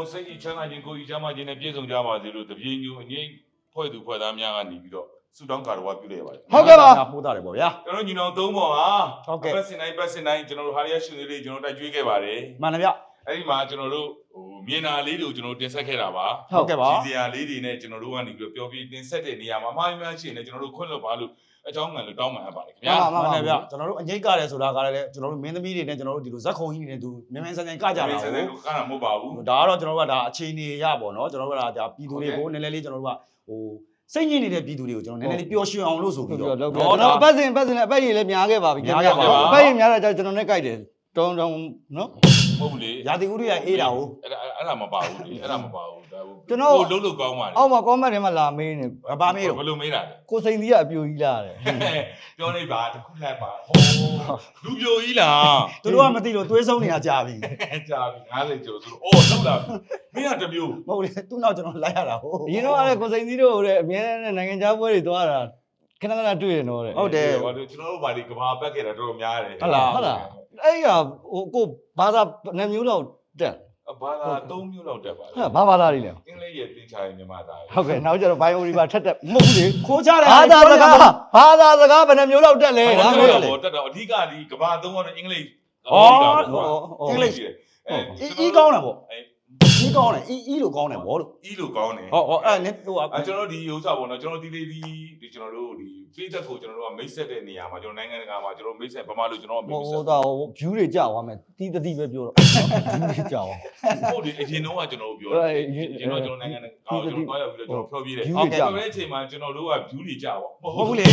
သောမိဘပြည်သူပေါင်းစိတ်ဤချမ်းသာခြင်းကိုယ်ဤချမ်းသာခြင်းနဲ့ပြည့်စုံကြပါစေလို့တပြေညူအငိမ့်ဖွဲ့သူဖွဲ့သားများကနေပြီးတော့ဆုတောင်းကာရဝပြုလိုက်ရပါတယ်ဟုတ်ကဲ့ပါပို့တာတယ်ပေါ့ဗျာကျွန်တော်ညီနောင်သုံးပေါ်ဟာဟုတ်ကဲ့ပတ်စင်တိုင်းပတ်စင်တိုင်းကျွန်တော်တို့ဟာရရှင်လေးကျွန်တော်တိုက်ကြွေးခဲ့ပါတယ်မှန်တယ်ဗျအဲ့ဒီမှာကျွန်တော်တို့ဟိုမြင်နာလေးတွေကိုကျွန်တော်တင်ဆက်ခဲ့တာပါဟုတ်ကဲ့ပါဒီစရာလေးတွေနဲ့ကျွန်တော်တို့ကနေပြီးတော့ပျော်ပြီးတင်ဆက်တဲ့နေရာမှာအမှားများရှိရင်လည်းကျွန်တော်တို့ခွင့်လွှတ်ပါလို့ အကြောင်းငံလို့တောင်းပန်အပ်ပါတယ်ခင်ဗျာမှန်တယ်ဗျကျွန်တော်တို့အငိတ်ကတယ်ဆိုတာကလည်းကျွန်တော်တို့မင်းသမီးတွေနဲ့ကျွန်တော်တို့ဒီလိုဇက်ခုံကြီးတွေနဲ့သူမြင်မြင်ဆန်ဆန်ကကြတာဒီစတဲ့ကိုကကားမဟုတ်ပါဘူးဒါကတော့ကျွန်တော်တို့ကဒါအခြေအနေရပေါ့နော်ကျွန်တော်တို့ကဒါပြည်သူတွေကိုနည်းနည်းလေးကျွန်တော်တို့ကဟိုစိတ်ညစ်နေတဲ့ပြည်သူတွေကိုကျွန်တော်နည်းနည်းလေးပျော်ရွှင်အောင်လို့ဆိုဟုပြီးတ်တော့ကဲ့တော့ကျွန်တော်အပတ်စဉ်အပတ်စဉ်လည်းအပတ်ကြီးလည်းများခဲ့ပါပြီများခဲ့ပါပါအပတ်ကြီးများတာကျွန်တော်နဲ့ကြိုက်တယ် တုံးတုံးနော်မဟုတ်ဘူးလေရာသီဥတုရအေးတာကိုအဲ့ဒါအဲ့ဒါမပါဘူးလေအဲ့ဒါမပါဘူးဒါဘူးကျွန်တော်ဟိုလုံးလုံးကောင်းပါလေအောက်မှာ comment ထဲမှာလာမေးနေဘာမေးတော့ဘယ်လိုမေးတာလဲကိုစိန်သီးကအပြိုကြီးလာတယ်ပြောနေပါတခုလိုက်ပါဟိုလူပြိုကြီးလားသူတို့ကမသိလို့သွေးဆုံးနေတာကြာပြီကြာပြီ90ကျော်ဆိုအော်လောက်လာမင်းကတမျိုးမဟုတ်လေသူ့နောက်ကျွန်တော်လိုက်ရတာဟုတ်အရင်တော့ကလည်းကိုစိန်သီးတို့တဲ့အမြဲတမ်းနိုင်ငံခြားပွဲတွေသွားတာခဏခဏတွေ့ရတော့တဲ့ဟုတ်တယ်ဟိုကျွန်တော်တို့ဘာဒီကဘာပတ်ခဲ့တာတော်တော်များတယ်ဟုတ်လားဟုတ်လား အဲ့ရဟိုကိုဘာသာနှစ်မျိုးလောက်တက်ဘာသာ3မျိုးလောက်တက်ပါဟာဘာဘာသာတွေလဲအင်္ဂလိပ်ရဲ့သင်ချာရင်မြန်မာသားဟုတ်ကဲ့နောက်ကျတော့ bio တွေပါထက်တက်မဟုတ်ဘူးလေခိုးချတယ်ဘာသာစကားဘာသာစကားဘယ်နှမျိုးလောက်တက်လဲအဲ့ဒါဒါမျိုးမျိုးလေတော့တက်တော့အဓိကဒီကဘာသုံးကတော့အင်္ဂလိပ်ဩအင်္ဂလိပ်ရှိတယ်အီအီကောင်းတယ်ပေါ့ အီကောင်းတယ်အီအီလိုကောင်းတယ်ဗောလို့အီလိုကောင်းတယ်ဟောဟောအဲ့နည်းဟိုအဲကျွန်တော်တို့ဒီဥစ္စာပေါ့နော်ကျွန်တော်ဒီလေးဒီဒီကျွန်တော်တို့ဒီ Facebook ကိုကျွန်တော်တို့ကမိတ်ဆက်တဲ့နေရာမှာကျွန်တော်နိုင်ငံတကာမှာကျွန်တော်မိတ်ဆက်ဗမာလူကျွန်တော်ကမိဟိုတ်ဆက်ဟိုတော့ view တွေကြာသွားမယ်တီးတတိပဲပြောတော့ view တွေကြာသွား ဟုတ်တယ်အရင်တော့ကကျွန်တော်တို့ပြောအဲတယ်အရင်ကျွန်တော်ကျွန်တော်နိုင်ငံတကာကိုကျွန်တော်တွားရောက်ပြီးတော့ကျွန်တော်ဖျော်ပြတယ် view ဟုတ်တွေကဲ့ကြာဆိုတဲ့အချိန်မှာကျွန်တော်တို့က view တွေကြာပါမဟုတ်ဘူးလေ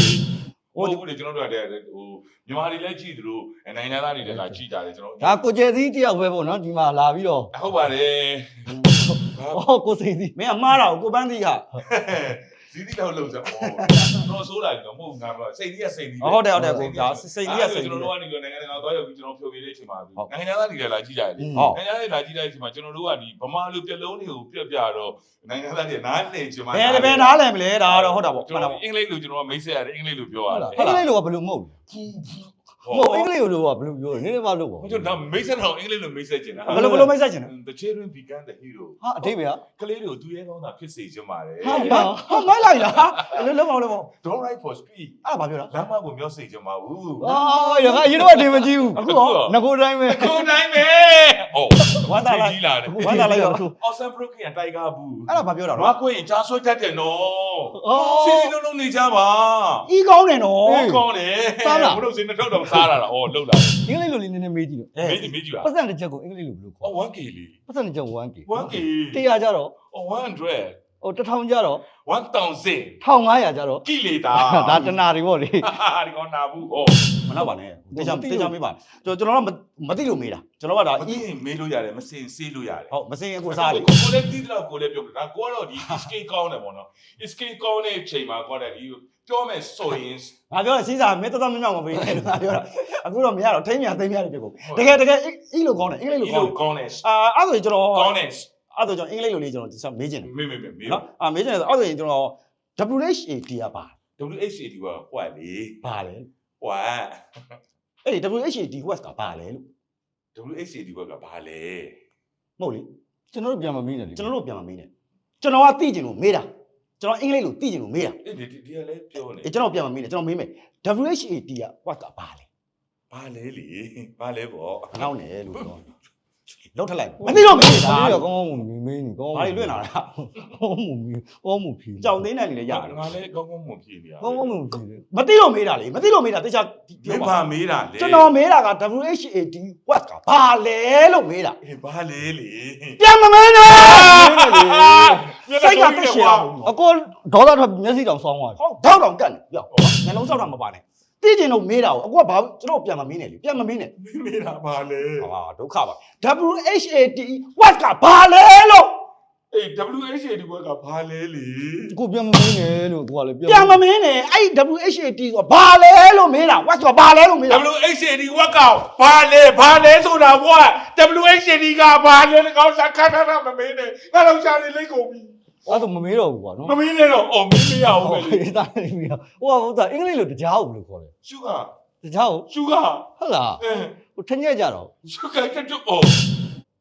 ဟုတ်ဘူးလေကျွန်တော်တို့ကဟိုမြန်မာတွေလည်းကြည့်သလိုနိုင်ငံသားတွေလည်းလာကြည့်ကြတယ်ကျွန်တော်ဒါကိုကျယ်သီးတယောက်ပဲပေါ့နော်ဒီမှာလာပြီးတော့ဟုတ်ပါတယ်ဟောကိုစိန်သီးမင်းကမှားတာကိုကိုပန်းသီးက ဇီးတိလောက်လုံးစအော်တော့ဆိုးလာပြီတော့မဟုတ်ငါတော့စိတ်ကြီးကစိတ်ကြီးဟုတ်တယ်ဟုတ်တယ်ကိုဒါစိတ်ကြီးကစိတ်ကျွန်ကြီးတော်တို့ကနေနိုင်ငံတကာသွားရောက်ပြီးကျွန်တော်ဖြိုပြတဲ့အချိန်မှာနိုင်ငံသားတွေလည်းလာကြည့်ကြတယ်လေဟုတ်နိုင်ငံသားတွေလာကြည့်တဲ့အချိန်မှာကျွန်တော်တို့ကဒီဗမာလူပြက်လုံးတွေကိုပြက်ပြတော့နိုင်ငံသားတွေနားလည်ချင်မှာဘယ်ဘယ်နားလည်မလဲဒါကတော့ဟုတ်တာပေါ့ကျွန်မှန်တာတော်ပေါ့အင်္ဂလိပ်လိုကျွန်တော်ကမိတ်ဆက်ရတယ်အင်္ဂလိပ်လိုပြောရတယ်အင်္ဂလိပ်လိုကဘယ်လိုမဟုတ်ဟုဘူးမ ဟုတ်အင်္ဂလိပ်လိုကဘယ်လိုပြောလဲနည်းနည်းပါလို့ပေါ့ကျွန်တော်မိတ်ဆက်တော့အင်္ဂလိပ်လိုမိတ်ဆက်ချင်တာဘယ်လိုဘယ်လိုမိတ်ဆက်ချင်လဲ The children become the hero ဟာအထိပ္ပယ်ကကလေးတွေကိုသူရဲကောင်းတာဖြစ်စေချင်ပါတယ်ဟာဟာဟာမိုက်လိုက်လားလုံးလုံးအောင်လုံးအောင် Don't write for speed အဲ့ဒါဘာပြောတာလမ်းမကိုမျောစိတ်ချင်ပါဘူးအာရကအရင်တော့အတင်မကြည့်ဘူးအခုတော့ငကိုတိုင်းပဲခုတိုင်းပဲဟောဝမ်းသာလိုက်ကြီးလာတယ်ဝမ်းသာလိုက်တော့ Awesome Broken တိုင်ကားဘူးအဲ့ဒါဘာပြောတာငါနော်ကိုရင်ကြားဆွဲတတ်တယ်နော်အော်စီစီလုံးလုံးနေကြပါအီကောင်းတယ်နော်ဟောကောင်းတယ်ဘုလို့စင်းတော့တော့စားလာတာဩလှုပ်လာအင်္ဂလိပ်လိုလေးနည်းနည်းမေးကြည့်လို့အေးမေးကြည့်မေးကြည့်ပါပတ်စံတစ်ချက်ကိုအင်္ဂလိပ်လိုဘယ်လိုခေါ်ဩ 1k လီပတ်စံတစ်ချက် 1k 1k 100ကျတော့ဩ100 ဟို1000ကျတော့1000 1500ကျတော့ကိလေသာဒါတနာတွေပေါ့လေဒီကောင်နာဘူးဟောမနောက်ပါနဲ့တေချာတေချာမေးပါကျွန်တော်တော့မသိလို့မေးတာကျွန်တော်ကဒါမသိရင်မေးလို့ရတယ်မစင်စေးလို့ရတယ်ဟုတ်မစင်ကိုစားတယ်ကိုလည်းတီးတော့ကိုလည်းပြောတယ်ဒါကိုကတော့ဒီ escape ကောင်းတယ်ပေါ့နော် escape ကောင်းတဲ့အချိန်မှာကိုလည်းဒီပြောမယ်ဆိုရင်ငါပြောတာစီးစာမင်းတော်တော်များများမပေးနဲ့ငါပြောတာအခုတော့မရတော့ထိမ့်မြသိမ့်မြတွေပြကုန်တကယ်တကယ်အီလိုကောင်းတယ်အင်္ဂလိပ်လိုဒီကောလိုင်းတယ်ကောင်းတယ်အာအဲ့ဆိုရင်ကျွန်တော်ကောင်းတယ် အဲ့ဆိုကျွန်တော်အင်္ဂလိပ်လိုလေးကျွန်တော်ဆက်မေးချင်တယ်မေးမေးမေးမေးနော်အာမေးချင်တယ်ဆိုအဲ့ဆိုရင်ကျွန်တော် WHAT ကပါ WHAD ကဟွာလေပါလေဟွာအဲ့ဒီ WHAT West ကပါလေလို့ WHAD ကဘာလဲမဟုတ်လေကျွန်တော်တို့ပြန်မမေးနဲ့လေကျွန်တော်တို့ပြန်မမေးနဲ့ကျွန်တော်ကသိချင်လို့မေးတာကျွန်တော်အင်္ဂလိပ်လိုသိချင်လို့မေးတာအေးဒီဒီကလည်းပြောနေအေးကျွန်တော်ပြန်မမေးနဲ့ကျွန်တော်မေးမယ် WHAT က West ကပါလေဘာလဲလေဘာလဲပေါ့မနောက်နဲ့လို့ပြောမ လောက်ထလိုက်မသိတော့မေးတာဒါကောင်းကောင်းမမင်းမင်းကောင်းဘာတွေလွင့်လာတာကောင်းမမင်းကောင်းမဖြီးကြောင်သိန်းနိုင်နေလေရတယ်ငါလည်းကောင်းကောင်းမွန်ဖြေနေရကောင်းကောင်းမဖြီးမသိတော့မေးတာလေမသိတော့မေးတာတခြားမပြောင်းပါဘာမေးတာလဲကျွန်တော်မေးတာက WHAT what ကဘာလဲလို့မေးတာအေးဘာလဲလေပြန်မမင်းနဲ့စိတ်ကတက်ရှည်အောင်အကောဒေါသထွက်မျက်စိတောင်ဆောင်းသွားဟောထောက်တောင်ကတ်နေပြောငလုံးဆောက်တာမပါနဲ့ သိကျင်တော့မေးတာကိုအခုကဘာကျွန်တော်ပြန်မမင်းနဲ့လေပြန်မမင်းနဲ့မင်းမေးတာဘာလဲဟာဒုက္ခပါ WHAT what ကဘာလဲလို့အေး WHA ဒီဘက်ကဘာလဲလေကိုပြန်မမင်းနဲ့လို့သူကလည်းပြန်မမင်းနဲ့အဲ့ WHAT ဆိုဘာလဲလို့မေးတာ what ကဘာလဲလို့မေးတာ WHA ဒီဝက်ကောင်ဘာလဲဘာလဲဆိုတာဘွာ WHA ဒီကဘာလဲကောင်းစားခါခါခါမမေးနဲ့ငါတော့ရှာနေလိမ့်ကုန်ပြီ အဲ့ဒါမမေးတော့ဘူးကွာနော်မမေးနဲ့တော့အော်မင်းမရဘူးပဲလေဟေးတာနေပြီဟိုကဟိုကအင်္ဂလိပ်လိုတရားဟုတ်ဘယ်လိုခေါ်လဲရှုကတရားဟုတ်ရှုကဟုတ်လားအဲဟိုထညက်ကြတော့ရှုကတက်တော့အော်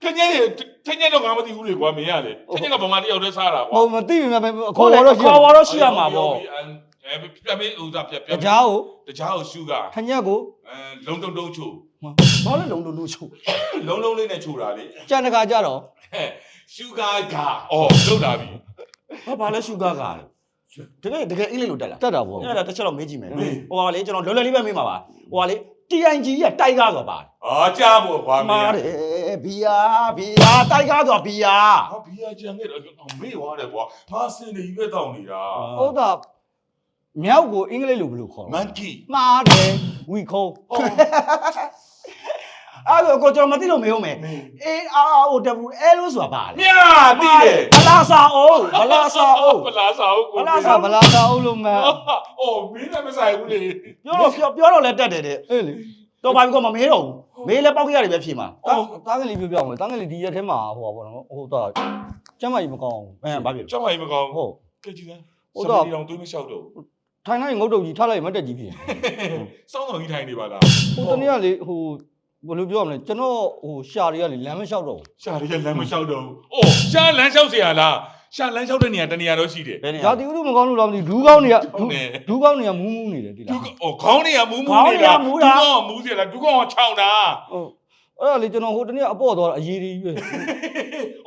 တညက်တညက်တော့ငါမသိဘူးလေကွာမင်းရလေတညက်ကဗမာတယောက်တည်းစားတာကွာဟိုမသိပြီမဲ့အခေါ်ခေါ်တော့တော့ခေါ်တော့ရှိရမှာပေါ့အဲပြမေးဥစားပြပြတရားဟုတ်တကြားကိုရှုကထညက်ကိုအဲလုံးတုံတုံချိုဘာလဲလုံးလုံးလို့ချို့လုံးလုံးလေးနဲ့ချိုတာလေကြံတကာကြတော့ဟဲ့ရှုကကအော်လုတ်လာပြီ ဘာဘာလဲရှုဂါကတကယ်တကယ်အင်္ဂလိပ်လိုတက်လာတက်တာပေါ့အဲ့ဒါတစ်ချက်တော့မေးကြည့်မယ်ဟိုကလေကျွန်တော်လွယ်လွယ်လေးပဲမေးမှာပါဟိုကလေ TNG ရဲ့တိုက်ကားဆိုပါအာကြားဖို့ကွာမမာင်းတယ်ဘီယာဘီယာတိုက်ကားဆိုဘီယာဟာဘီယာချန်ခဲ့တော့မေ့သွားတယ်ကွာဟာစင်နေရွက်တောင်းနေတာဟုတ်တာမြောက်ကိုအင်္ဂလိပ်လိုဘယ်လိုခေါ်မလဲန်ကီမှားတယ်ဝီခိုး အော်အဲ့ဒါကိုကျွန်တော်မသိလို့မေးဦးမယ် A R O W L ဆိုတာပါလေမြာတီးတယ်ဘလာစာအိုးဘလာစာအိုးဘလာစာဟုတ်ကိုဘလာအဲ့စာဒါဗလာတာအောင်လို့မှန်အော်မင်းလည်းမဆိုင်ဘူးလေပြောတော့ပြောပြောတော့လည်းတက်တယ်တဲ့အေးလေတော့ဘာပြီးတော့မမေးတော့ဘူးမေးလဲပေါက်ကြရတယ်ပဲဖြေမှာတာတားကလေးပြောပြအောင်မယ်တားကလေးဒီရက်ထဲမှာဟိုပါဘောနော်ဟိုတော့ကျမ်းမကြီးမကောင်းဘူးအဲဘာဖြစ်ကျမကြီးမကောင်းဟုတ်ကဲကြည့်စမ်းဟုတ်စတော့မီတောင်တွေးမလျှောက်တော့ထိုင်တိုင်းငုတ်တုတ်ကြီးထားလိုက်မတက်ကြီးဖြစ်စောင်းတော်ကြီးထိုင်နေပါလားဟိုတနေ့ကလေဟို ဘယ်လိုပြောရမလဲကျွန်တော်ဟိုရှာတွေကလေလမ်းမလျှောက်တော့ ရှာရလမ်းမလျှောက်တော့ဘူးအော်ရှာလမ်းလျှောက်เสียလားရှာလမ်းလျှောက်တဲ့နေရာတနေရာတော့ရှိတယ် ဘယ်နေ ဘူးဇာတိဥဒုမကောင်းလို့လားမသိဘူးဒူးကောင်းတွေက ဟုတ်တယ် ဒူးကောင်းတွေကမူးမူးနေတယ်ဒီ ဒု လား ကအော်ခေါင်းနေရမူးမူးနေတာဒုကောင်မူးเสียလားဒုကောင်ချောင်းတာ ဟုတ်အဲ့ဒါလေကျွန်တော်ဟိုတနေ့အပေါ့သွားတာအရေးကြီးပဲ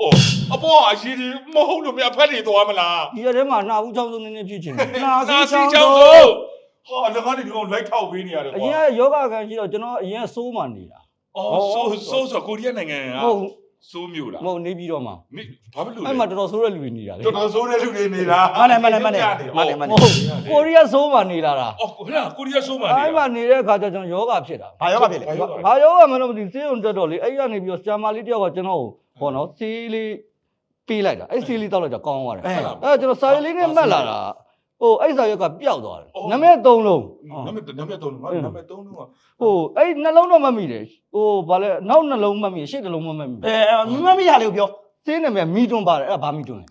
အော်အပေါ်အရှိဒီမဟုတ်လို့မြတ်ဖက်နေသွားမလား ဒီရက်ထဲမှာနှာဦးချောင်းစုံနေနေဖြစ်ချင်တယ် နာစီ နာစီ ချော ချော င်း င်း ဆို ဆိုဟာလကားနေဒီကောင်လိုက်ထောက်ပေးနေရတယ် အ ကွာ ရင်ကယောဂခံရှိတော့ကျွန်တော်အရင်ကစိုးမှနေတာ အော်ဆိုးဆိုးဆိုကိုရီးယားနိုင်ငံကဟုတ်ဆိုးမျိုးလားမဟုတ်နေပြီးတော့မှနေဘာဖြစ်လို့လဲအဲ့မှာတော်တော်ဆိုးတဲ့လူတွေနေတာလေတော်တော်ဆိုးတဲ့လူတွေနေတာမနဲ့မနဲ့မနဲ့မနဲ့မမနဲ့ဟုတ်ကိုရီးယားဆိုးမှနေလာတာအော်ခဏကိုရီးယားဆိုးမှနေတာအဲ့မှာနေတဲ့အခါကျကျွန်တော်ယောဂဖြစ်တာဘာယောဂဖြစ်လဲဘာယောဂဘာယောဂမှတော့မသိဘူးစေးုံတက်တော့လေအဲ့ရနေပြီးတော့ဆရာမလေးတယောက်ကကျွန်တော်ကိုဟောနော်ဆေးလေးပေးလိုက်တာအဲ့ဆေးလေးတောက်လိုက်တော့ကောင်းသွားတယ်အဲအဲ့ကျွန်တော်စာရေးလေးနဲ့မှတ်လာတာ ဟိုအဲ့စာရွက်ကပျောက်သွားတယ်နမဲသုံးလုံးနံပါတ်နံပါတ်3ငါနံပါတ်3လုံးကဟိုအဲ့နှလုံးတော့မှတ်မိတယ်ဟိုဗာလဲနောက်နှလုံးမှတ်မိရှေ့နှလုံးမှတ်မိအဲမမမရလေပြောစေးနာမည်မီတွန်းပါတယ်အဲ့ဒါဘာမီတွန်းလဲ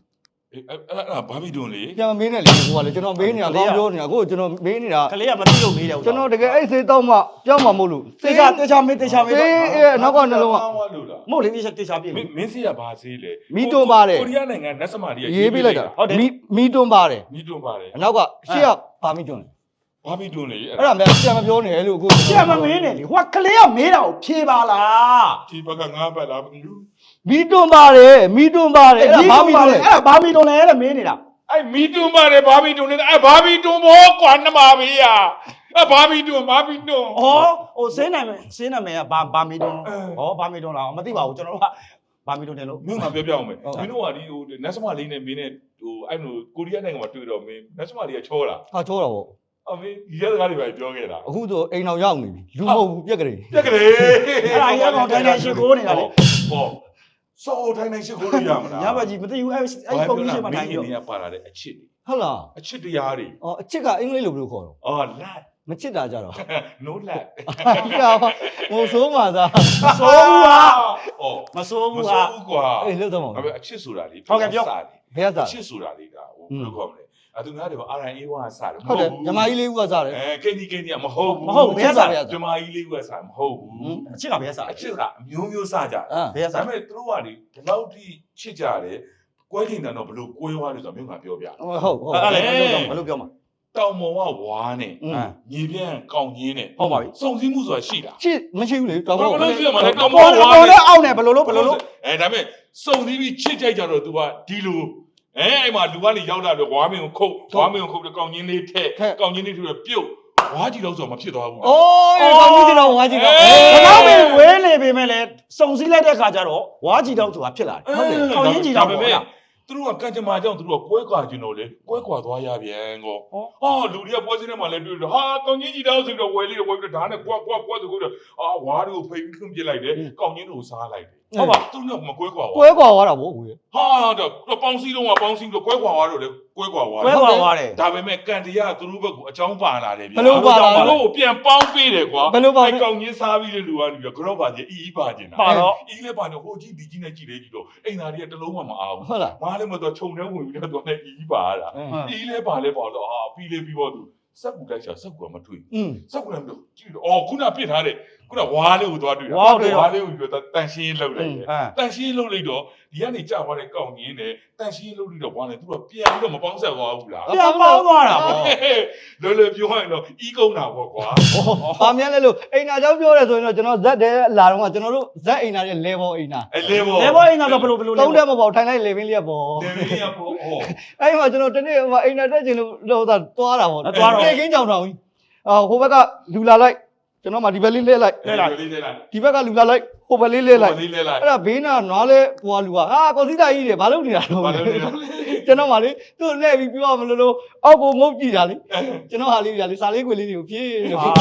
အဲ့အဲ့အဲ့ဘာပြီးတွန်းလေပြန်မမေးနဲ့လေဟိုကလေကျွန်တော်မေးနေတာကောင်းပြောနေတာကိုကျွန်တော်မေးနေတာကလေးကမသိလို့မေးတယ်ကျွန်တော်တကယ်အဲ့စေးတောက်မှပြောင်းမှာမဟုတ်လို့တေချာတေချာမေးတေချာမေးစေးအဲ့နောက်ကနှလုံးကလို့လားမဟုတ်လေတေချာတေချာပြေးမလေင်းမင်းစီကဘာစေးလဲမီတွန်းပါတယ်ကိုရီးယားနိုင်ငံနတ်စမာတွေကရေးပေးလိုက်တာဟုတ်တယ်မီမီတွန်းပါတယ်မီတွန်းပါတယ်အနောက်ကရှေ့ကဘာမီတွန်းလဲဘာပြီးတွန်းလေအဲ့ဒါမှပြန်မပြောနေလေအခုဆရာမမင်းနဲ့လေဟိုကကလေးကမေးတာကိုဖြေပါလားဒီဘက်ကငါးဘက်လားမသိဘူး မီတွန်းပါတယ်မီတွန်းပါတယ်အဲ့ဒါဘာမီတွန်းလဲအဲ့ဒါဘာမီတွန်းလဲတဲ့မေးနေတာအဲ့မီတွန်းပါတယ်ဘာပြီးတွန်းနေအဲ့ဘာပြီးတွန်းဘောကွာနှမဘေးရအဲ့ဘာပြီးတွန်းဘာပြီးတွန်းဩဟိုစင်းနိုင်မယ်စင်းနိုင်မယ်ကဘာဘာမီတွန်းဩဘာမီတွန်းလားမသိပါဘူးကျွန်တော်တို့ကဘာမီတွန်းတယ်လို့မင်းကပြောပြအောင်မယ်မင်းတို့ကဒီဟိုနတ်စမာလေးနဲ့မင်းနဲ့ဟိုအဲ့လိုကိုရီးယားနိုင်ငံမှာတွေ့တော့မင်းနတ်စမာလေးကချောတာဟာချောတာပေါ့အမင်းဒီရက်စကားတွေပဲပြောခဲ့တာအခုဆိုအိမ်တော်ရောက်နေပြီလူမဟုတ်ဘူးပြက်ကလေးပြက်ကလေးအဲ့ဒါရက်ကောင်တိုင်းတိုင်းရှိခိုးနေတာလေဟော စောထိုင်းနိုင်ရှိခိုးလို့ရမလားညဘကြီးမသိဘူးအဲ့အဲ့ပုံကြီးရှိမှတိုင်းရောရောင်းပါလာတဲ့အချစ်တွေဟုတ်လားအချစ်တရားတွေအော်အချစ်ကအင်္ဂလိပ်လိုဘယ်လိုခေါ်တော့အော်လတ်မချစ်တာကြတော့ no လတ်ဟာဟိုဆိုးမှသာဆိုးဘူးဟာအော်မဆိုးမဘူးဆိုးဟာဘူးကွာအေးလောက်တော့မှာအဲ့အချစ်ဆိုတာလေဟုတ်ကဲ့ပြောစားတယ်ဘယ်ကစားအချစ်ဆိုတာလေကဟိုဘယ်လိုခေါ်မလဲ အသူများတွေက RNA ဝါစားတယ် ဟုတ်တယ်ဂျမာကြီးလေးဦးကစားတယ် အဲကိန်းဒီကိန်းဒီမဟုတ်ဘူး မဟုတ်ဘယ်စား ဂျမာကြီးလေးကစားမဟုတ်ဘူး အချစ်ကဘယ်စား အချစ်ကအမျိုးမျိုးစားကြတယ် အာ ဘယ် ဒါ စား ပေမဲ့သူတို့ကဒီဒီလောက်ထိချစ်ကြတယ်ကွဲချိန်တန်တော့ဘလို့ကွဲသွားလို့ဆိုတော့မြို့ကပြောပြ ဟုတ်ဟုတ် အဲ့ဒါလည်းဘယ်လိုပြောဘယ်လိုပြောမှာ တ တောင်မော်ကဝါနဲ့ อืม မြေပြန့်ကောင်းကြီးနဲ့ ဟုတ်ပါပြီ စုံစည်းမှုဆိုတာရှိတာ ရှိမရှိဘူးလေတော့ ဘာလို့လဲရှိရမှာလဲတောင် အပေါ် မော် အ ဝါ ပေါ် နဲ့ နဲ့အောက်နဲ့ဘယ်လိုလုပ်ဘယ်လိုလုပ် အဲဒါပေမဲ့စုံစည်းပြီးချစ်ကြိုက်ကြတော့ तू ကဒီလို အဲအဲ့မှာလူကနေရောက်လာတော့ဝါမင်းကိုခုတ်ဝါမင်းကိုခုတ်တဲ့ကောင်းကြီးလေးထက်ကောင်းကြီးလေးထက်ပြုတ်ဝါကြီးတော့ဆိုမဖြစ်သွားဘူးအိုးကောင်းကြီးတော့ဝါကြီးတော့အေးဘယ်တော့မှဝဲလေပေမဲ့လည်းစုံစည်းလိုက်တဲ့ခါကျတော့ဝါကြီးတော့ဆိုတာဖြစ်လာတယ်ဟုတ်တယ်ကောင်းရင်ကြီးတော့ပေါ့ဗျာသူတို့ကကံကြမ္မာကြောင့်သူတို့ကကွဲကွာခြင်းတော့လေကွဲကွာသွားရပြန်ကောဟောဟာလူတွေကပွဲစင်းထဲမှာလည်းတွေ့တယ်ဟာကောင်းကြီးကြီးတောင်းဆိုပြီးတော့ဝယ်လေးဝယ်ပြီးတော့ဒါနဲ့ကွာကွာကွာဆိုပြီးတော့အာဝါးတွေကိုဖိတ်ပြီးထွန်းပြလိုက်တယ်ကောင်းကြီးတို့စားလိုက်တယ် ဟုတ်ပါသူတို့ကမကွဲကွာကွဲဘူးကွာသွားတာဗောကိုယ်ဟာတော့ပေါင်းစည်းတော့ကပေါင်းစည်းပြီးတော့ကွဲကွာသွားတော့လေကွဲကွာသွားကွဲတယ်သွားသွားတယ် ဒါပေမဲ့ကံတရားသူတို့ဘက်ကိုအကြောင်းပါလာတယ်ဗျာဘယ်လိုပါလာလဲတို့ပြန်ပေါင်းပေးတယ်ကွာဘယ်လိုပါလဲအဲ့ကောင်းကြီးစားပြီးတဲ့လူကနေပြီးတော့ကြော့ပါခြင်းအီးအီးပါခြင်းပါတော့ အီးလည်းပါတော့ဟိုကြီးဒီကြီးနဲ့ကြည့်လေကြည့်တော့အိမ်သားတွေကတလုံးမှမအားဘူးဟုတ်လားငါလည်းမတော့ခြုံထဲဝင်ပြီးတော့လည်းအီးပါတာအီးလည်းပါလဲပါတော့အာပြီးလေပြီးတော့သူ စက်ကူတိုက်ချာစက်ကူကမတွေ့อืม စက်ကူလည်းမတွေ့ကြည့်တော့အော်ခုနပြစ်ထားတယ်ခုနဝါလေးကိုသွားတွေ့တာဝါတွေ့တော့ဝါလေးကိုပြီးတော့တန်ရှင်းလုပ်လိုက်တယ် အဲ တန်ရှင်းလုပ်လိုက်တော့ ဒီကနေကြာသွားတဲ့ကောင်းကြီးနဲ့တန်ရှင်းလုပ်လိုက်တော့ဝါနဲ့သူကပြန်ပြီးတော့မပေါင်းဆက်သွားဘူးလားပြန်ပေါင်းသွားတာပေါ့လောလောပြောရင်တော့အီးကုန်းတာပေါ့ကွာ။ဘာများလဲလို့အိမ်နာကြောင့်ပြောရဲဆိုရင်တော့ကျွန်တော်ဇက်တဲ့လာတော့ကကျွန်တော်တို့ဇက်အိမ်နာရဲ့ level အိမ်နာအဲလေပေါ့လေဘောအင်းကတော့ဘယ်လိုဘယ်လိုသုံးတက်မပေါ့ထိုင်လိုက် level လေးပေါ့တယ်မင်းရပေါ့ဟော။အဲ့ဒီမှာကျွန်တော်တနေ့ဟိုအိမ်နာတက်ချင်လို့တော့သာသွားတာပေါ့အဲသွားတော့တေကင်းကြောင်တောင်ကြီး။အာဟိုဘက်ကလူလာလိုက် ကျွန်တော်မှဒီဘက်လေးလဲလိုက်လဲလိုက်လေးလဲလိုက်ဒီဘက်ကလူလာလိုက်ဟိုဘက်လေးလဲလိုက်လေးလဲလိုက်အဲ့ဒါဘေးနာနွားလဲဟိုကလူကဟာကော်စီတာကြီးတယ်ဘာလုပ်နေတာတော့ဘာလို့လဲကျွန်တော်မှလေသူ့လဲပြီးပြောမလို့လို့အောက်ကိုငုတ်ကြည့်တာလေကျွန်တော်ဟာလေးပြလေစာလေးခွေလေးတွေကိုဖြည့်နေအာဖြည့်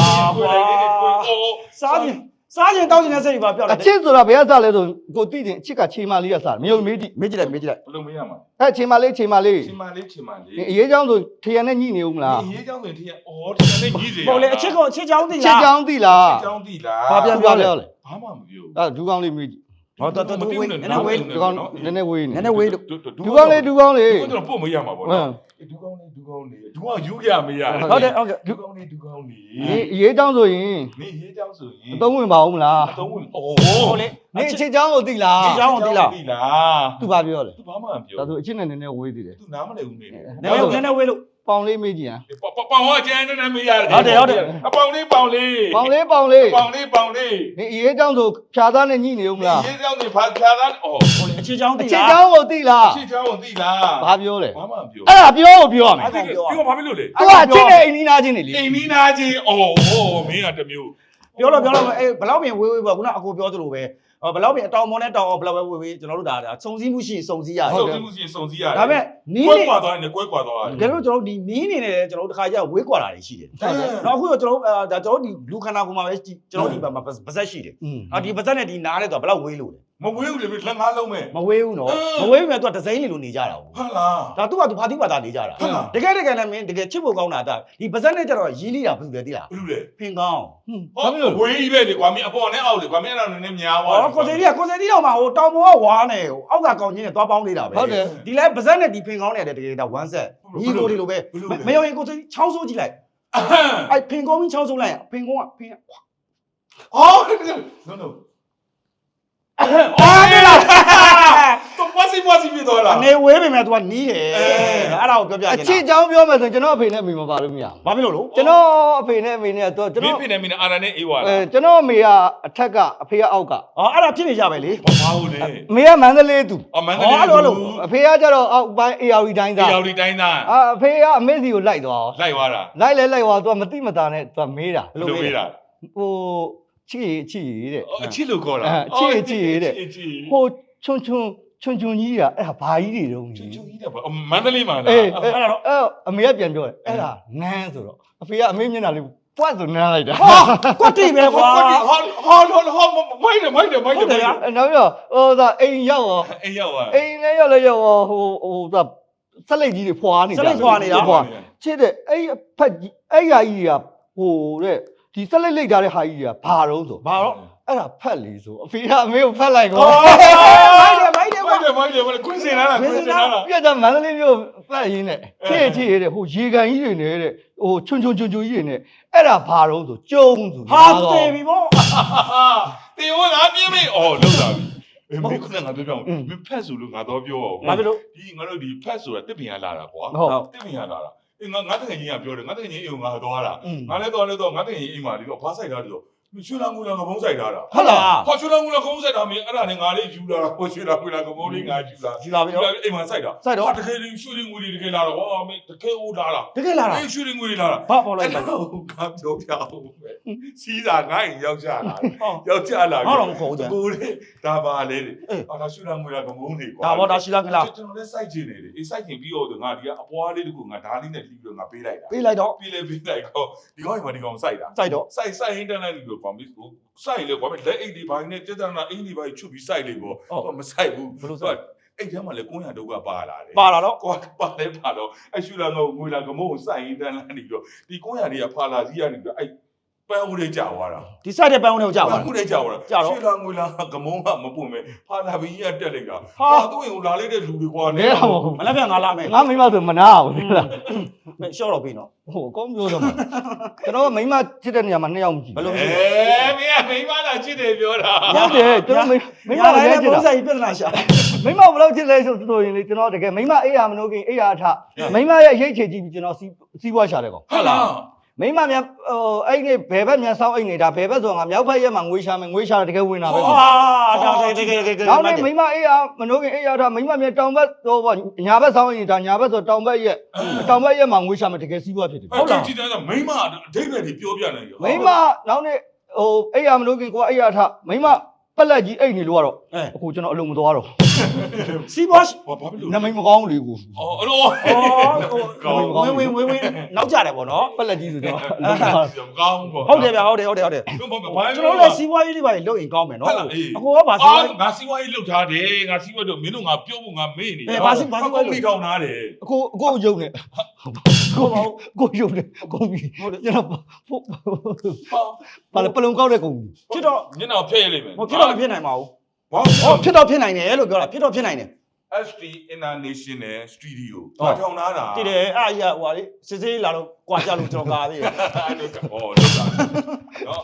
ကွာအော်စားခြင်း စားခြင်းတောင်းခြင်းနဲ့စိတ်ပါပြောက်အတယ်ချစ်ဆိုတာဘယ်ကစားလဲဆိုကိုသိတယ်အချစ်ကခြေမလေးကစားတယ်မယုံမေးကြည့်မေးကြည့်လိုက်မေးကြည့်လိုက်ဘယ်လိုမရမှာအဲခြေမလေးခြေမလေးချင်းမလေးချင်းမလေးအရေးကြောင်းဆိုထရံနဲ့ညှိနေဦးမလားဒီရေးကြောင်းဆိုထင်အော်ဒီနေ့ကြီးစေဟုတ်လေအချစ်ကိုအချစ်ချောင်းသိခြေလား ကြောင်းသိလားကြောင်းတိလားဘာပြန်ပြောလဲလဲဘာမှမပြောအဲဒူကောင်းလေးမေးကြည့် ဟောတော်တော်ဝေးနည်းနည်းဝေးဒူကောင်းနည်းနည်းဝေးနေနည်းနည်းဝေးလို့ဒူကောင်းလေးဒူကောင်းလေးဒီကတော့ပို့မရမှာပေါ့ဟမ်နော်ဒူကောင်းလေးဒူကောင်းလေးဒူကယူရမရဟုတ်တယ်ဟုတ်ကဲ့ဒူကောင်းလေးဒူကောင်းလေးဒီအရေးကြောင်းဆိုရင်နေရေးကြောင်းဆိုရင်အသုံးဝင်ပါဦးမလားအသုံးဝင်အိုးဟုတ်လေနေအချစ်ကြောင်းကိုသိလားခြေချောင်းကိုသိလားတိလားသူဘာပြောလဲသူဘာမှမပြောဒါဆိုအချစ်နဲ့နည်းနည်းဝေးသေးတယ်သူနားမလည်ဘူးနေတယ်နည်းနည်းနည်းနည်းဝေးလို့ ပေါင်လေးမေးကြည့်ဟမ်ပေါပေါပေါင်ဟောကျန်နေနေမရတယ်ဟုတ်တယ်ဟုတ်တယ်အပေါင်လေးပေါင်လေးပေါင်လေးပေါင်လေးပေါင်လေးပေါင်လေးနေအရေးကြောင်းဆိုဖြာသားနဲ့ညှိနေဦးမလားရေးကြောင်းနေဖာဖာသားအော်ဟုတ်လေအချစ်ချောင်းအသိချစ်လားကြောင်းကိုသိလားရှင်းကြောင်းကိုသိလားဘာပြောလဲဘာမှမပြောအဲ့ဒါပြောကိုပြောရမယ်အဲ့ဒါပြောဘာဖြစ်လို့လဲသူကအချစ်နဲ့အိမ်နီးနာချင်းနေလေအိမ်နီးနာချင်းအော်ဟောမင်းကတမျိုးပြောတော့ပြောတော့အေးဘလောက်ပြင်ဝေးဝေးပေါ့ခုနအကိုပြောသလိုပဲ ဘလောက်ပြင်အတောင်မောနဲ့တောင်အောင်ဘလောက်ပဲဝေးဝေးကျွန်တော်တို့ဒါစုံစည်းမှုရှိရင်စုံစည်းရတယ်စုံစည်းမှုရှိရင်စုံစည်းရတယ်ဒါပေမဲ့နီးကွဲနေကွာသွားရင်ကွဲကွာသွားတယ်တကယ်လို့ကျွန်တော်တို့ဒီနီးနေတယ်ကျွန်တော်တို့တစ်ခါကျဝေးကွာတာတွေရှိတယ်ဟုတ်တယ်နောက်အခုတော့ကျွန်တော်တို့ဒါကျွန်တော်ဒီလူခန္ဓာကိုယ်မှာပဲကျွန်တော်ဒီပါဇက်ရှိတယ်อืมအာဒီပါဇက်နဲ့ဒီနားနဲ့တော့ဘလောက်ဝေးလို့လဲ မဝေးဘူးလေလက်ငါးလုံးမဲ့မဝေးဘူးနော်အင်းမဝေးဘူးမြတ်သူကဒီဇိုင်းတွေလိုနေကြတာဟုတ်ဟုတ်လားဒါသူကသူဖာတိပါတာနေကြတာဟုတ်လားတကယ်တကယ်လည်းမင်းတကယ်ချစ်ဖို့ကောင်းတာဒါဒီပါဇက်နဲ့ကျတော့ရင်းနေတာဘူးလေတိလားဘယ်လိုလဲဖင်ကောင်းဟွန်းဟောဝေးကြီးပဲလေကွာမင်းအပေါ်နဲ့အောက်လေကွာမင်းအဲ့ဒါနည်းနည်းများသွားဟောကိုစေရီကကိုစေရီတော့မှဟိုတောင်ပေါ်ကဝါနဲ့ဟိုအောက်ကကောင်းချင်းနဲ့သွားပေါင်းနေတာပဲဟုတ်တယ်ဒီလဲပါဇက်နဲ့ဒီဖင်ကောင်းနဲ့တကယ်ဒါ1 set ညီကိုတွေလိုပဲမယုံရင်ကိုစေရီချောင်းဆိုးကြည့်လိုက်အဲ့ဖင်ကောင်းကြီးချောင်းဆိုးလိုက်ဖင်ကောင်းကဖင်အော် no no အော်နေလားတော့ပွားစီပွားစီပြသွားလားအနေဝေးပေမဲ့ तू ကနီးတယ်အဲ့ဒါကိုပြောပြချင်အတာချစ်ကြောင်းပြောမယ်ဆိုရင်ကျွန်တော်အဖေနဲ့အမေမပါလို့မရဘူးဘာဖြစ်လို့လို့ကျွန်တော်အဖေနဲ့အမေနဲ့တော့ကျွန်မတော်င်းဖြစ်နေမင်းအာရနဲ့အေးွာအဲလားကျွန်တော်အမေကအထက်ကအဖေကအောက်ကအော်အဲ့ဒါဖြစ်နေကြပဲလေဘာဘာဟုတ်လဲအမေကမန္တလေးသူအမန္တလေးအဖေကကျတော့အောက်ပိုင်း AR တိုင်းဒီသားရောက်ဒီတိုင်းသားအာအဖေကအမေစီကိုလိုက်သွားလိုက်သွားတာလိုက်လဲလိုက်သွားသူကမတိမတာနဲ့သူကမေးတာဘယ်လိုမေးတာဟို ချစ်ရချစ်ရတဲ့အချစ်လို့ခေါ်တာအဲချစ်ချစ်တဲ့ချစ်ချစ်ဟိုချွန်ချွန်ချွန်ချွန်ကြီးကအဲ့ဒါဘာကြီးတွေတုံးချွကြီးန်ချွန်ကြီးတယ်ဗောမန္တလေးမှာလားအေးအဲ့ဒါတော့အဲ့အမေကပြန်ပြောတယ်အဲ့ဒါနန်းဆိုတော့အဖေကအမေမျက်နှာလေးပွတ်ဆိုနန်းလိုက်တာဟာကွက်တိပဲကွာဟောဟောဟောဟောမိုက်တယ်မိုက်တယ်မိုက်တယ်ဟုတ်တယ်ဗျာအဲ့နောက်ပြီးတော့ဟိုသာအိမ်ရောက်ရောအိမ်ရောက်သွားအိမ်လည်းရောက်လည်းရောက်ရောဟိုဟိုသာဆက်လက်ကြီးတွေဖွာနေတာဆက်လက်ဖွာနေတာဖွာချစ်တဲ့အဲ့အဖက်ကြီးအဲ့ဟာကြီးကဟိုတဲ့ ဒီဆက်လက်လိုက်ထားတဲ့ဟာကြီးကဘာတော့ဆိုဘာတော့အဲ့ဒါဖက်လေဆိုအဖေကအမေကိုဖက်လိုက်ကောအော်မိုက်တယ်မိုက်တယ်မိုကွာက်တယ်မိုက်တယ်မိုက်တယ်ကွင်းစင်လာလားကွင်းစင်လာလားပြတ်တော့မန္တလေးမြို့ဖက်ရင်းနဲ့ချစ်ချစ်ရတဲ့ဟိုရေကန်ကြီးတွေနဲ့တဲ့ဟိုချွန်ချွန်ချွန်ချွန်ကြီးတွေနဲ့အဲ့ဒါဘာတော့ဆိုကျုံဆိုဟာတေပြီဗောတေဝငါပြင်းမေးအော်လောက်လာပြီအေးမင်းခုနကငါပြောပြအောင်မင်းဖက်ဆိုလို့ငါတော့ပြောအောင်ဘာဖြစ်လို့ဒီငါတို့ဒီဖက်ဆိုတာတစ်ပင်ရလာတာကွာဟုတ်တစ်ပင်ရလာတာ အေးငါငါတကယ်ကြီးကပြောတယ်ငါတကယ်ကြီးအိမ်ကိုငါသွားတာอืมငါလည်းသွားလဲတော့ငါတကယ်ကြီးအိမ်မှာဒီတော့ဘာဆိုင်တာဒီတော့ ရွှေလာငူလာကမုန်းဆိုင်တာလားဟုတ်လားဟောရွှေလာငူလာကမုန်းဆိုင်တာမင်းအဲ့ဒါနဲ့ငါလေးယူလာဟောရွှေလာငူလာကမုန်းလေးငါယူလာယူလာပြီယူတော့လာအိမ်မှာဆိုင်တာစိုက်တော့ဟာတကယ်ကြီးရွှေလေးငူလေးတကယ်လာတော့ဟောမင်းတကယ်ဦးလာတာတကယ်လာတာအေးရွှေလေးငူလေးလာတာဘာပေါ်လိုက်ပါဟုတ်ကပြောပြအောင်ပဲစီးစာငါ့ရင်ရောက်ကြလာဟောယောက်ျားလာဘာတော့မခေါ်ဘူးကြာကိုလေဒါပါလေလေအေးအာဒါရှူလာငွေလာကမုန်းနေကွာဒါဘောဒါရှိလားခလားကျွန်တော်လည်းစိုက်ချင်နေတယ်အေးစိုက်ချင်ပြီးတော့ငါဒီကအပွားလေးတကူငါဓာတ်လေးနဲ့လှီးပြီးတော့ငါပေးလိုက်တာပေးလိုက်တော့ပြီးလေပြီးလိုက်တော့ဒီကောင်ကဒီကောင်စိုက်တာစိုက်တော့စိုက်စိုက်ဟင်းတန်းလိုက်ပြီးတော့ကွာမစ်ကိုစိုက်လေကွာမလက်အိတ်ဒီဘိုင်းနဲ့တက်တနာအင်းဒီဘိုင်းချုပ်ပြီးစိုက်လေပေါ့တော့မစိုက်ဘူးဘယ်လိုစိုက်အဲ့ထဲမှာလေကုန်းရတုတ်ကပါလာတယ်ပါလာတော့ကွာပါလဲပါတော့အရှူလာငေါငွေလာကမုန်းကိုစိုက်ဟင်းတန်းလိုက်ပြီးတော့ဒီကုန်းရတွေကဖာလာကြီးရနေပြီးတော့အဲ့ ပန်းဦးလေးကြာသွားတာဒီစိုက်တဲ့ပန်းဦးတွေကိုကြာပါအခုတည်းကြောက်တာကြောက်တော့ရွှေလာငွေလာကမုန်းကမပွင့်ပဲဖာလာဘီကြီးကတက်လိုက်တာဟာဟာ သူ့ရင်ကိုလာလိုက်တဲ့လူတွေကွာနဲတာမဟုတ်ဘူးမလည်းပြန်ငါလာမယ်ငါမိမဆိုမနာဘူးသိလားရှော့တော့ပြီနော်ဟိုအကောင်းပြောတော့မှာကျွန်တော်ကမိမချစ်တဲ့နေရာမှာနှစ်ယောက်မရှိဘယ်လိုအဲမင်းကမိမလာချစ်တယ်ပြောတာဟုတ်တယ်ကျွန်တော်မိမိမညာကိုလိုက်ရဲတဲ့ချစ်ပုံတာစံကြီးပြဿနာရှာမိမဘယ်လောက်ချစ်လဲဆိုဆိုရင်လေကျွန်တော်တကယ်မိမအေးရမလို့ခင်အေးရအထမိမရဲ့ရိတ်ချေကြည့်ပြီးကျွန်တော်စီးစီးပွားရှာတယ်ကောင်ဟုတ်လား မိမမြန်ဟိုအဲ့ဒီဘယ်ဘက်မြန်ဆောင်းအိတ်နေတာဘယ်ဘက်ဆိုငါမြောက်ဘက်ရက်မှာငွေရှာမယ်ငွေရှာတယ်တကယ်ဝင်တာပဲဟာဒါတကယ်တကယ်တကယ်နောက်နေ့မိမအေးရမလို့ခင်အေးရအထမိမမြန်တောင်ဘက်ဟိုပေါ့ညာဘက်ဆောင်းအိတ်နေတာညာဘက်ဆိုတောင်ဘက်ရက်တောင်ဘက်ရက်မှာငွေရှာမယ်တကယ်စီးပွားဖြစ်တယ်ဟုတ်လားကြည့်တယ်မိမအဓိပ္ပာယ်တွေပြောပြနေရောမိမနောက်နေ့ဟိုအေးရမလို့ခင်ကိုကအေးရအထမိမ ပက်လက်ကြီးအိတ်နေလို့ကတော့အဲ အခုကျွန်တော်အလုံးမသွားတော့စီးပွားဘာဘာဖြစ်လို့နမိတ်မကောင်းလေကိုအော်အဲ့တော့အော်ဝင်ဝင်ဝင်ဝင်နောက်ကြတယ်ပေါ့နော်ပက်လက်ကြီးဆိုတော့ကောင်းပေါ့ဟုတ်တယ်ဗျဟုတ်တယ်ဟုတ်တယ်ဟုတ်တယ်ဘာဘာကျွန်တော်လည်းစီးပွားရေးလေးပါလုပ်ရင်ကောင်းမယ်နော်ဟုတ်လားအေးအကိုကပါစီးပွားရေးငါစီးပွားရေးလုပ်ထားတယ်ငါစီးပွားတော့မင်းတို့ငါပြောဖို့ငါမေ့နေအေးဘာစီဘာစီကောင်းပြီထောင်ထားတယ်အခုအခုယုံနေဟုတ်ပါဘူးကိုယုံနေကုန်ပြီဟုတ်တယ်ကျွန်တော်ဖို့ဟာဘာလဲပလုံကောက်တဲ့ကုန်ပြီဖြစ်တော့ညနေဖျက်ရလိမ့်မယ်ဟိုဖြစ်တော့မဖြစ်နိုင်ပါဘူးဘာဟောဖြစ်တော့ဖြစ်နိုင်တယ်လို့ပြောတာဖြစ်တော့ဖြစ်နိုင်တယ် ST International Studio ဟုတ်ဘာထောင်ထားတာတည်တယ်အဲ့အကြီးကဟိုဟာလေစစ်စစ်လာတော့ကြွာကြလို့ကျွန်တော်ကားသေးတယ်အဲ့လိုကဩလောက်တာနော်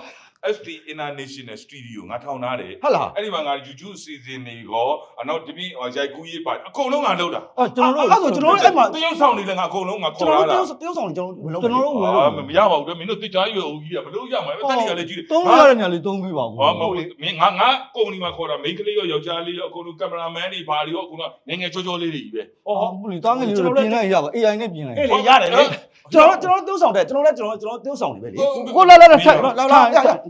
ST International Studio ငါထောင်ထားတယ်ဟုတ်လားအဲ့ဒီမှာငါ YouTube စီစဉ်နေကောအနောက်တပိရိုက်ကူးရေးပါအကုန်လုံးငါလုပ်တာအော်ကျွန်တော်တို့အဲ့ဆိုကျွန်တော်တို့အဲ့မှာတရုပ်ဆောင်နေလည်းငါအကုန်လုံးငါကျွန်ခေါ်တော်လာတို့တာတရုတ်တရုတ်ဆောင်ကျွန်တော်ဝင်လို့ကျွန်တော်တို့ဝင်အာလို့မရပါဘူးတဲ့မင်းတို့တရားရွယ်ဦးကြီးကမလို့ရမှာပဲတက်လီကလည်းကြီးတယ်သုံးရတဲ့ညာလေးသုံးပြီးပါဘူးဟာမဟုတ်လေမင်းငါငါကုမ္ပဏီမှာခေါ်တာမိန်းကလေးရောယောက်ျားလေးရောအကုန်လုံးကင်မရာမန်တွေဘာတွေရောအကုန်လုံးငယ်ငယ်ချောချောလေးတွေကြီးပဲအော်ဘူးလေတားငယ်လေးတို့ပြင်လိုက်ရပါ AI နဲ့ပြင်လိုက်အေးလေရတယ်လေ ကျွန်တော်ကျွန်တော်တို့တရုတ်ဆောင်တယ်ကျွန်တော်လည်းကျွန်တော်ကျွန်တော်တရုတ်ဆောင်နေပဲလေကိုလာလာထိုင်လာလာ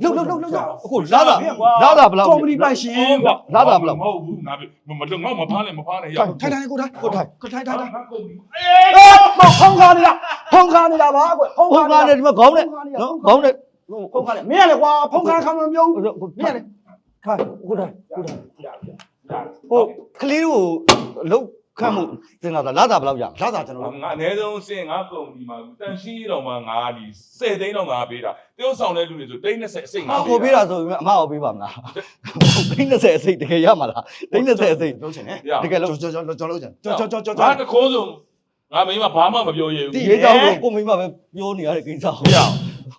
လှုပ်လှုပ်လှုပ်လှုပ်အခုလာတာလာတာဘယ်လောက်ကော်မတီပိုင်ရှင်ကွာလာတာဘယ်လောက်မဟုတ်ဘူးငါမလို့ငါမဖားနဲ့မဖားနဲ့ရထိုင်ထိုင်ကိုထိုင်ကိုထိုင်ကိုထိုင်ထိုင်ထိုင်ငါကုမ္ပဏီအေးဖုံးကားနေတာဖုံးကားနေတာပါကွဖုံးဖုန်းကားနဲ့ဒီမှာခေါင်းနဲ့နော်ခေါင်းနဲ့ဖုံးကားနေမင်းရလေကွာဖုံးကားခါမမျိုးမမင်းရလေထိုင်ကိုထိုင်ကိုထိုင်ဟိုကလေးကိုလုတ် ခတ်မှုစင်လာတာလာတာဘယ်လောက်ရလာတာကျွန်တော်ငါအနည်းဆုံးစင်ငါကုမ္ပဏီမှာတန်ရှိတော့မှငါဒီ10သိန်းတော့ငါပေးတာတရုပ်ဆောင်တဲ့လူတွေဆိုတိန်း20အစိတ်ငါအကိုပေးတာဆိုရင်အမအောင်ပေးပါမလားဒိန်း30အစိတ်တကယ်ရမှာလားဒိန်း30အစိတ်လုံးချင်တယ်ရတကယ်လို့ကျွန်တော်ကျွန်တော်လုံးချင်ကျွန်တော်ကျွန်တော်ငါကျွန်တတော်ခိုးဆုံးငါမင်းမဘာမှမပြောရဘူးရေးကြောင်းကိုကိုမိမပဲပြောနေရတဲ့ကိစ္စကိုရ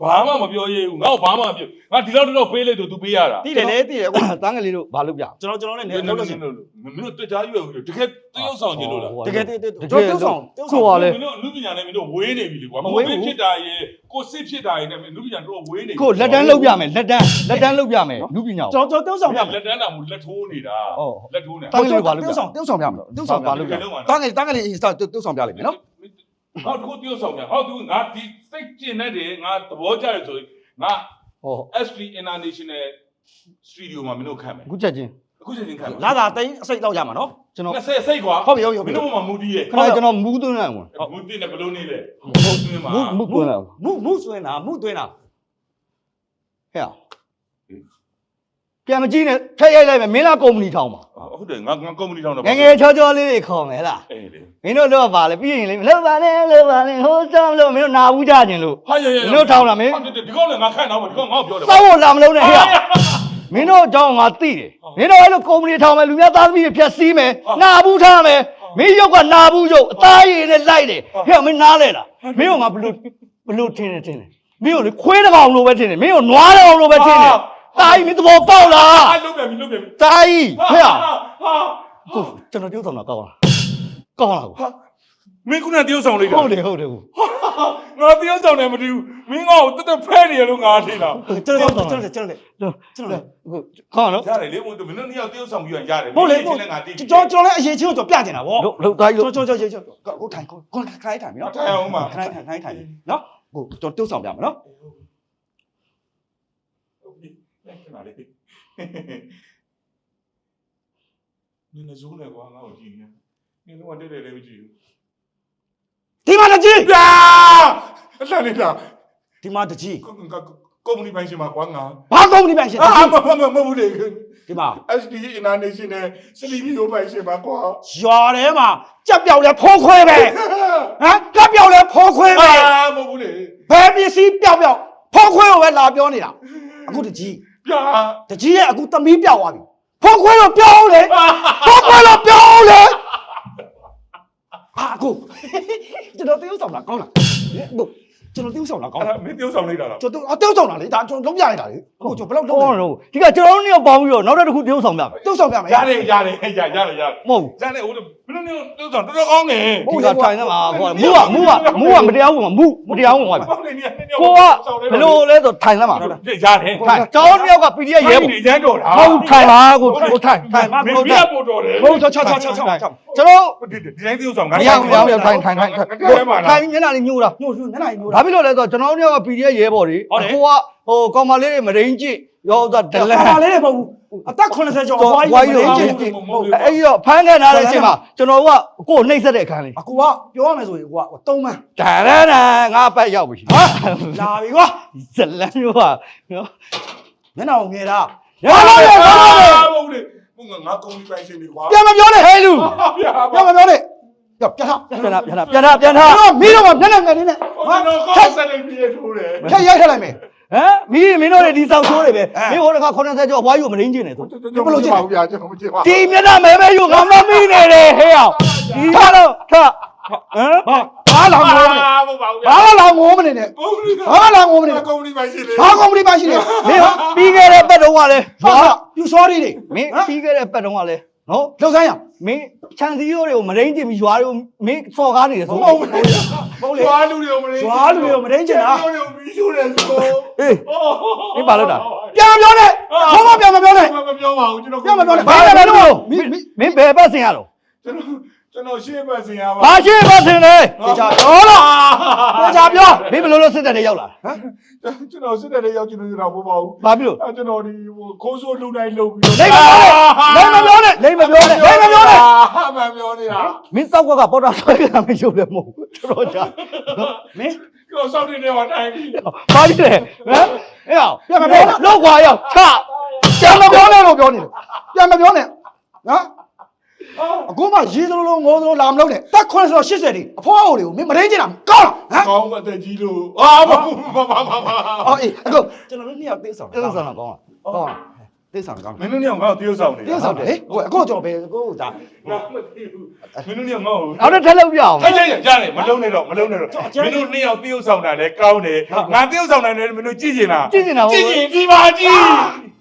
ဘာမှမပြောရဘူးငါ့ဘာမှမပြောငါဒီလောက်တော့ပေးလိုက်တော့ तू ပေးရတာတည်တယ်လေတည်တယ်ကွာတန်းကလေးတို့ဘာလုပ်ပြကျွန်တော်ကျွန်တော်လည်းမနေင်းလုံးတို့လို့ချင်မင်းတို့တွေ့ကြရွယ်ဘူးတကယ်တရုပ်ဆောင်ကြည့်လို့လားတကယ်တည်တယ်ကျွန်တော်တရုတ်ဆောင်တရုတ်ဆောင်ဟိုပါလေမင်းတို့အမှုပညာနဲ့မင်းတို့ဝေးနေပြီလေကွာမဝေးဘူးဖြစ်တာရေကိုစစ်ဖြစ်တာရေနဲ့အမှုပညာတို့ဝေးနေပြီကိုလက်တန်းလုပ်ပြမယ်လက်တန်းလက်တန်းလုပ်ပြမယ်လူပညာကိုကျွန်တော်ကျွန်တော်တရုတ်ဆောင်ပြမယ်လက်တန်းတာမူလက်ထိုးနေတာဟုတ်လက်ထိုးနေတာတန်းကလေးဘာလုပ်တပြရုတ်ဆောင်တရုတ်ဆောင်ပြမယ်တရုတ်ဆောင်ဘာလုပ်ပြတန်းငယ်တန်းငယ်လေးအင်စတာတရုတ်ဆောင်ပြလိုက်မယ်နော် ဟောတခုတရုပ်ဆောင်ညာဟောသူငါဒီစိတ်ကျင်တဲ့တွေငါသဘောကျရဆိုရင်ငါဟော ST International Studio မှာမင်းတို့ခံမယ်အခုချက်ချင်းအခုချိန်ချင်းခံမယ်လာတာတိန်အစိတ်လောက်ရမှာနော်ကျွန်တော်20စိတ်ကွာဟုတ်ပြီဟုတ်ပြီမင်းတို့မှမူတည်ရဲ့ခဏကျွန်တော်မူးသွင်းလိုက်ဝင်မူတည်နဲ့ဘလို့နေလဲဟုတ်သွင်းမှာမူးမူးသွင်းလိုက်မှုမှုဆွဲတာမှုသွင်းတာဟဲ့ ပြန်မကြည့်နဲ့ထက်ရိုက်လိုက်မယ်မင်းလားကုမ္ပဏီထောင်ပါဟုတ်တယ်ငါငါကုမ္ပဏီထောင်တော့ငယ်ငယ်ချောချောလေးတွေခေါ်မယ်လားအေးလေမင်းတို့တော့ပါလေပြီးရင်လေလောက်ပါနဲ့လောက်ပါနဲ့ဟိုးစောင်းလို့မင်းတို့နာဘူးကြခြင်းလို့ဟာရရမင်းတို့ထောင်လာမင်းဟုတ်တယ်ဒီကောင်လည်းငါခန့်တော့မှာဒီကောင်ငါ့ကိုပြောတယ်စောက်ဖို့လာမလုံးနဲ့ဟဲ့မင်းတို့အကြောင်းငါသိတယ်မင်းတို့အဲ့လိုကုမ္ပဏီထောင်မယ်လူများသားသမီးတွေဖြတ်စည်းမယ်နာဘူးထားမယ်မင်းရုပ်ကနာဘူးရုပ်အသားရည်နဲ့လိုက်တယ်ဟဲ့မင်းနားလဲလားမင်းကငါဘလို့ဘလို့ထင်းနေထင်းနေမင်းကိုလေခွေးတစ်ကောင်လိုပဲထင်းနေမင်းကိုနွားတစ်ကောင်လိုပဲထင်းနေ တာကြီးမင်းသဘောပေါက်လားအာလုတ်ပြန်ပြီလုတ်ပြန်ပြီတာကြီးဟဲ့ဟာကိုကျွန်တော်ပြောဆောင်တာကောင်းလားကောင်းလားကိုမင်းခုနတရုပ်ဆောင်လိုက်တာဟုတ်တယ်ဟုတ်တယ်ကိုငါတယောက်ဆောင်တယ်မတူဘူးမင်းငါ့ကိုတက်တက်ဖဲနေရလို့ငါထင်တာကျွန်တော်ကျွန်တော်ကျွန်တော်ကျွန်တော်ခေါင်းနော်ရတယ်လေမင်းတို့မင်းတို့နှစ်ယောက်တယောက်ဆောင်ပြီးရရတယ်ဟုတ်လေချင်းလည်းငါတည်ကျွန်တော်ကျွန်တော်လည်းအရင်ချင်းကိုကျွန်တော်ပြကျင်တာဗောလို့လို့သားကြီးကျွန်လို့တော်ကျွန်တော်ကျွန်တော်ကိုထိုင်ကိုကိုခိုင်းထိုင်ပြီနော်ထိုင်အောင်ပါခိုင်းထိုင်ခိုင်းထိုင်နော်ကိုကျွန်တော်တုတ်ဆောင်ပြမယ်နော် ဟုတ်ပြီလက်ခဏလေး နင်လည်းဇုံးနေကွာငါ့ကိုကြည့်နေနင်တော့တက်တယ်လည်းမကြည့်ဘူးဒီမှာတကြီးပြာအလှနေတာဒီမှာတကြီးကုမ္ပဏီပိုင်းရှင်မှာကွာငါဘာကုမ္ပဏီပိုင်ရှင်တအာကြီးမမမဘူးလေဒီမှာ SD International စလီဗီယိုပိုင်းရှင်မှာကွာရွာထဲမှာကြက်ပြောက်လဲဖိုးခွဲပဲဟမ်ကြက်ပြောက်လဲဖိုးခွဲပဲအာမဟုတ်ဘူးလေဘယ်ပစ္စည်းပြောက်ပြောက်ဖိုးခွဲကိုပဲလာပြောနေတာအခုတကြီး ပြာတကြီးရဲ့အခုသမီးပြောက်သွားပြီဖိုးခွဲတော့ပြောင်းလေဖိုးခွဲတော့ပြောင်းလေဟာအခုကျွန်တော် tiêu ဆောင်တာကောင်းလားဟုတ် ကျွန်တော် tiêu ဆောင်တာကောင်းအဲ့လားဒါမင်းတယောက်ဆောင်လိုက်တာလားကျွန်တော်အ tiêu ဆောင်တာလေဒါကျွန်တော်လုံးပြလိုက်တာလေအခုကျွန်တော်ဘယ်လောက်လုံးခေါင်းနော်ဒီကကျွန်တော်တို့နှစ်ယောက်ပေါင်းပြီးတော့နောက်တစ်ခုတရုပ်ဆောင်ပြမယ် tiêu ဆောင်ပြမယ်ရတယ်ရတယ်ရရတယ်ရတယ်မဟုတ်ရတယ်ဟိုဘယ်လိုမျိုးတယောက်ဆောင်တော်တော်ကောင်းတယ်ဘူးဒီကထိုင်နေမှာခေါ်မူကမူကမူကမတရားဝင်မူမတရားဝင်သွားပြီဟုတ်တယ်နေနေကိုကဘယ်လိုလဲဆိုထိုင်နေမှာရတယ်ထိုင်ကျွန်တော်နှစ်ယောက်က PDF ရဲဘူးနေရန်တော်တာဟုတ်ထိုင်ပါကိုကိုထိုင်ထိုင်မင်းကိုပြထိုင်ပို့တော်တယ်ဟုတ်ချောချောချောချောချောချောကျွန်တော်ဒီတိုင်းတယောက်ဆောင်မရဘူးမရဘူးထိုင်ထိုင်ထိုင်ထိုင်ထိုင်မျက်နှာလေးညှိုးတာညို့ညို့ညနေညို့ဘာဖြစ်လို့လဲဆိုတော့ကျွန်တော်တို့က PDF ရဲဘော်တွေကိုကဟိုကောင်မလေးတွေမရင်းကြည့်ရောဆိုဒလန်ပါလေးတွေမဟုတ်ဘူးအသက်80ကျော်အဖွားဝိုင်းကြီးရောမကြင်းည့်ကြီးအဲ့ဒီတော့ဖမ်းခံထားတဲ့အချိန်မှာကျွန်တော်ကကိုယ်နှိမ့်ဆက်တဲ့အခန်းလေးအကူကပြောရမယ်ဆိုရင်ကိုကသုံးမန်းဒါရရငါပတ်ရောက်ပြီဟာလာပြီကွာဇလန်မျိုးကနော်မျက်နှာကိုငယ်တာရပါလေရပါလေဟုတ်တယ်ဘုငါငါကုန်းကြီးပိုင်ရှင်နေကွာပြန်မပြောနဲ့ဟဲလူပြာပြန်မပြောနဲ့ ကြောက်ပြန်ထားပြန်လာပြန်လာပြန်လာပြန်လာတော့မီးတော့မျက်နှာငယ်နေနဲ့ဟုတ်တယ်ကောဆက်နေပြေထိုးတယ်ထက်ရိုက်ထက်လိုက်မယ်ဟမ်မင်းမင်းတို့တွေဒီဆောက်ဆိုးတွေပဲမင်းဟိုတခါ90ကျော်ဘွားယူမရင်းကျင်နေဆိုဘယ်လိုကြည့်ပါဦးဗျာကျွန်တော်မကြည့်ပါဒီမျက်နှာမဲမဲယူငါမမိနေတယ်ဟဲ့အောင်ဒီကတော့ထဟမ်ဟာဘာလာငိုးမလဲမဟုတ်ပါဘူးဗျာဘာလာငိုးမနေနဲ့ကုန်းကြီးဘာလာငိုးမနေနဲ့ကုန်းကြီးပိုင်ရှင်လေဘာကုမ္ပဏီပါရှိလဲမင်းပြီးခဲ့တဲ့ပတ်တုန်းကလည်းဟာယူစောရီတွေမင်းပြီးခဲ့တဲ့ပတ်တုန်းကလည်း နော်လောက်ဆိုင်ရမင်းခြံစည်းရိုးတွေကိုမရင်းကျင်ပြီးရွာတွေကိုမင်းစော်ကားနေတယ်ဆိုဟုတ်ဘူးဟုတ်လေကျွားလူတွေကိုမရင်းကျွားလူတွေကိုမရင်းချင်တာကျွားလူတွေကိုမီးရှို့တယ်ဆိုအေးမင်းပါလို့တာပြန်မပြောနဲ့ဘာမှပြန်မပြောနဲ့မပြောပါဘူးကျွန်တော်ပြန်မပြောနဲ့ဘာလဲဘယ်လိုမင်းမင်းမင်းဘယ်ပတ်စင်ရတော့ကျွန်တော် ကျွန်တော်ရှေ့ဘက်စင်ရပါဘာရှိပတ်စင်လဲတေချာပြောတော့တေချာပြောမင်းဘယ်လိုလုပ်စစ်တဲ့တွေရောက်လာကျွန်တော်စစ်တဲ့ရောက်ကျွန်တော်တော့မဟုတ်ပါဘူးဘာဖြစ်လို့အဲကျွန်တော်ဒီခိုးဆိုးလှုပ်တိုင်းလှုပ်ပြီးလိမ့်မပြောနဲ့လိမ့်မပြောနဲ့လိမ့်မပြောနဲ့လိမ့်မပြောနဲ့ဟာမပြောနေတာမင်းစောက်ကကပေါ်တာဆွဲကြမရုပ်လည်းမဟုတ်ဘူးတော်တော်ကြာမင်းကျွန်တော်စောင့်နေတဲ့ဟောတိုင်းပြီးဘာဖြစ်လဲဟမ်အေးအောင်ပြန်မပြောနဲ့လောက်ခွာရောက်ချပြန်မပြောနဲ့လို့ပြောနေတယ်ပြန်မပြောနဲ့နော် အခုမှရေးသလိုလိုငိုသလိုလာမလုပ်နဲ့တက်80ဆို80တိအဖွားအိုတွေကိုမင်းမရင်းချင်တာကောင်းလားဟမ်ကောင်းမတဲ့ကြီးလို့အာမဟုတ်မမမမအော်အေးအခုကျွန်တော်တို့နှစ်ယောက်တေးဆောင်တေးဆောင်တော့ကောင်းလားကောင်းလားတေးဆောင်ကောင်းမင်းတို့ညောင်ငါ့ကိုတရုပ်ဆောင်နေတေးဆောင်တယ်ဟေးကိုအခုကျွန်တော်ဘယ်ကိုဒါငါမသိဘူးမင်းတို့ညောင်ငါ့ကိုနောက်တစ်ထပ်လောက်ပြအောင်ထိုင်ကြရရတယ်မလုံးနဲ့တော့မလုံးနဲ့တော့မင်းတို့နှစ်ယောက်တရုပ်ဆောင်တာလဲကောင်းတယ်ငါတရုပ်ဆောင်တာလဲမင်းတို့ကြည့်ကျင်လားကြည့်နေတာကြဟုတ်ည့်ကျင်ဒီပါကြည့်